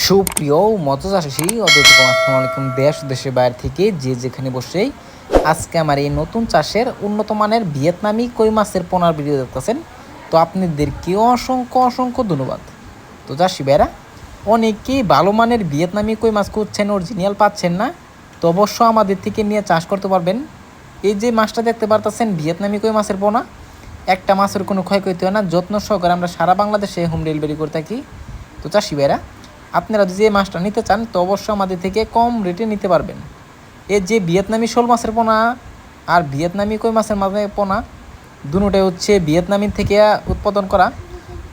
সুপ্রিয় মৎস্য চাষী অদ্বৈত আসসালামু আলাইকুম। দেশ, দেশের বাইরে থেকে যে যেখানে বসেই আজকে আমার এই নতুন চাষের উন্নত মানের ভিয়েতনামি কই মাছের পোনার ভিডিও দেখতেছেন, তো আপনাদেরকে অসংখ্য অসংখ্য ধন্যবাদ। তো চাষি ভাইরা অনেকেই ভালো মানের ভিয়েতনামি কই মাছ খুঁজছেন অরিজিনাল পাচ্ছেন না, তো অবশ্য আমাদের থেকে নিয়ে চাষ করতে পারবেন। এই যে মাছটা দেখতে পারতেছেন, ভিয়েতনামি কই মাছের পোনা, একটা মাছের কোনো ক্ষয়ক্ষতি হয় না, যত্ন সহকারে আমরা সারা বাংলাদেশে হোম ডেলিভারি করে থাকি। তো চাষি ভাইরা আপনারা যদি এই মাছটা নিতে চান, তো অবশ্যই আমাদের থেকে কম রেটে নিতে পারবেন। এর যে ভিয়েতনামি শোল মাছের পোনা আর ভিয়েতনামি কই মাছের মাঝে পোনা, দুটোটাই হচ্ছে ভিয়েতনামি থেকে উৎপাদন করা।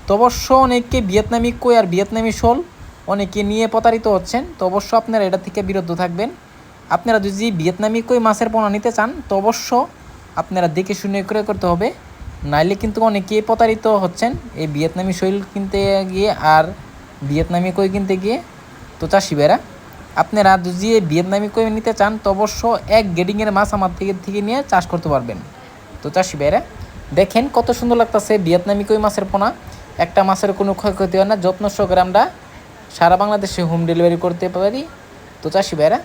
তো অবশ্য অনেকে ভিয়েতনামি কই আর ভিয়েতনামি শোল অনেকে নিয়ে প্রতারিত হচ্ছেন, তো অবশ্য আপনারা এটা থেকে বিরত থাকবেন। আপনারা যদি ভিয়েতনামি কই মাছের পোনা নিতে চান, তো অবশ্য আপনারা দেখে শুনে ক্রয় করতে হবে। নাইলে কিন্তু অনেকে প্রতারিত হচ্ছেন এই ভিয়েতনামি শৈল কিনতে গিয়ে আর ভিয়েতনামি কই কিনতে গিয়ে? তো চাষি ভাইরা, আপনারা যদি ভিয়েতনামি কই নিতে চান, তো অবশ্য এক গেডিংয়ের মাছ আমার থেকে থেকে নিয়ে চাষ করতে পারবেন। তো চাষি ভাইরা, দেখেন কত সুন্দর লাগতেছে ভিয়েতনামি কই মাছের পোনা। একটা মাছের কোনো ক্ষয়ক্ষতি হয় না, যত্ন সহকারে আমরা সারা বাংলাদেশে হোম ডেলিভারি করতে পারি। তো চাষি ভাইরা,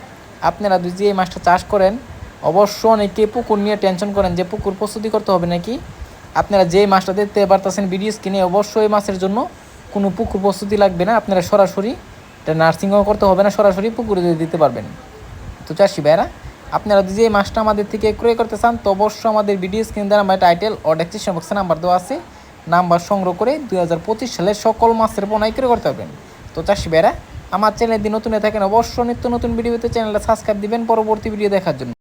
আপনারা যদি এই মাছটা চাষ করেন, অবশ্য অনেকে পুকুর নিয়ে টেনশন করেন যে পুকুর প্রস্তুতি করতে হবে নাকি? আপনারা যে মাছটা দেখতে পারতেছেন ভিডিও স্ক্রিনে অবশ্যই মাছের জন্য কোনো পুকুর প্রস্তুতি লাগবে না, আপনারা সরাসরি, এটা নার্সিংও করতে হবে না, সরাসরি পুকুরে দিয়ে দিতে পারবেন। তো চাষি ভাইরা আপনারা যদি এই মাছটা আমাদের থেকে ক্রয় করতে চান, তো অবশ্যই আমাদের ভিডিও স্ক্রিন দ্বারা আমার টাইটেল ও ডেসক্রিপশন বক্সে নাম্বার দেওয়া আছে। নাম্বার সংগ্রহ করে দুই সালের সকল মাছের পোনাই ক্রয় করতে পারবেন। তো চাষি ভাইরা আমার চ্যানেল দিয়ে নতুন থাকেন, অবশ্যই নিত্য নতুন ভিডিওতে চ্যানেলটা সাবস্ক্রাইব দিবেন। পরবর্তী ভিডিও দেখার জন্য।